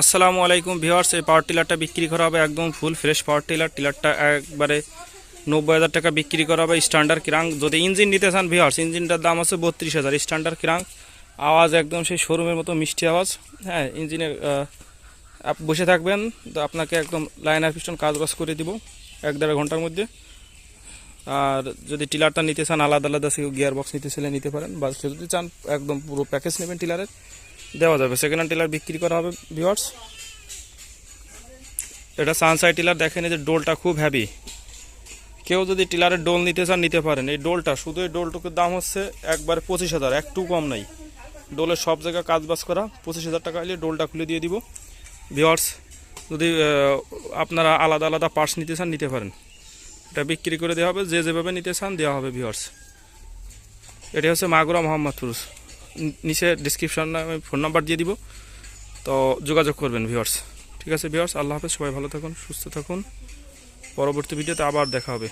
আসসালামু আলাইকুম ভিওয়ার্স এই পাওয়ার টিলারটা বিক্রি করা হবে একদম ফুল ফ্রেশ পাওয়ার টিলার। টিলারটা একবারে নব্বই হাজার টাকা বিক্রি করা হবে স্ট্যান্ডার্ড কিরাং যদি ইঞ্জিন নিতে চান ভিওয়ার্স ইঞ্জিনটার দাম আছে বত্রিশ হাজার। স্ট্যান্ডার্ড কিরাং আওয়াজ একদম সেই শোরুমের মতো মিষ্টি আওয়াজ। হ্যাঁ ইঞ্জিনের বসে থাকবেন, তো আপনাকে একদম লাইনার পিস্টন কাজ বাজ করে দিব এক দেড় ঘণ্টার মধ্যে। আর যদি টিলারটা নিতে চান, আলাদা আলাদা গিয়ার বক্স নিতে চাইলে নিতে পারেন। বা যদি চান, একদম পুরো প্যাকেজ নেবেন টিলারের। দেওয়া যাবে। সেকেন্ড হ্যান্ড টিলার বিক্রি করা হবে ভিওয়ার্স এটা সানসাইড টিলার, দেখেন যে ডোলটা খুব হ্যাভি কেউ যদি টিলারের ডোল নিতে চান, নিতে পারেন। এই ডোলটা, শুধু এই ডোলটুকুর দাম হচ্ছে একবারে পঁচিশ হাজার, একটু কম নাই। ডোলের সব জায়গায় কাজ বাজ করা, পঁচিশ হাজার টাকা হলে ডোলটা খুলে দিয়ে দিব। ভিওয়ার্স যদি আপনারা আলাদা আলাদা পার্টস নিতে চান, নিতে পারেন। এটা বিক্রি করে দেওয়া হবে, যে যেভাবে নিতে চান, দেওয়া হবে ভিওয়ার্স এটা হচ্ছে মাগুরা মোহাম্মদপুর নিচে ডিসক্রিপশানে আমি ফোন নাম্বার দিয়ে দিব। তো যোগাযোগ করবেন ভিওয়ার্স ঠিক আছে ভিওয়ার্স আল্লাহ হাফেজ, সবাই ভালো থাকুন, সুস্থ থাকুন। পরবর্তী ভিডিওতে আবার দেখা হবে।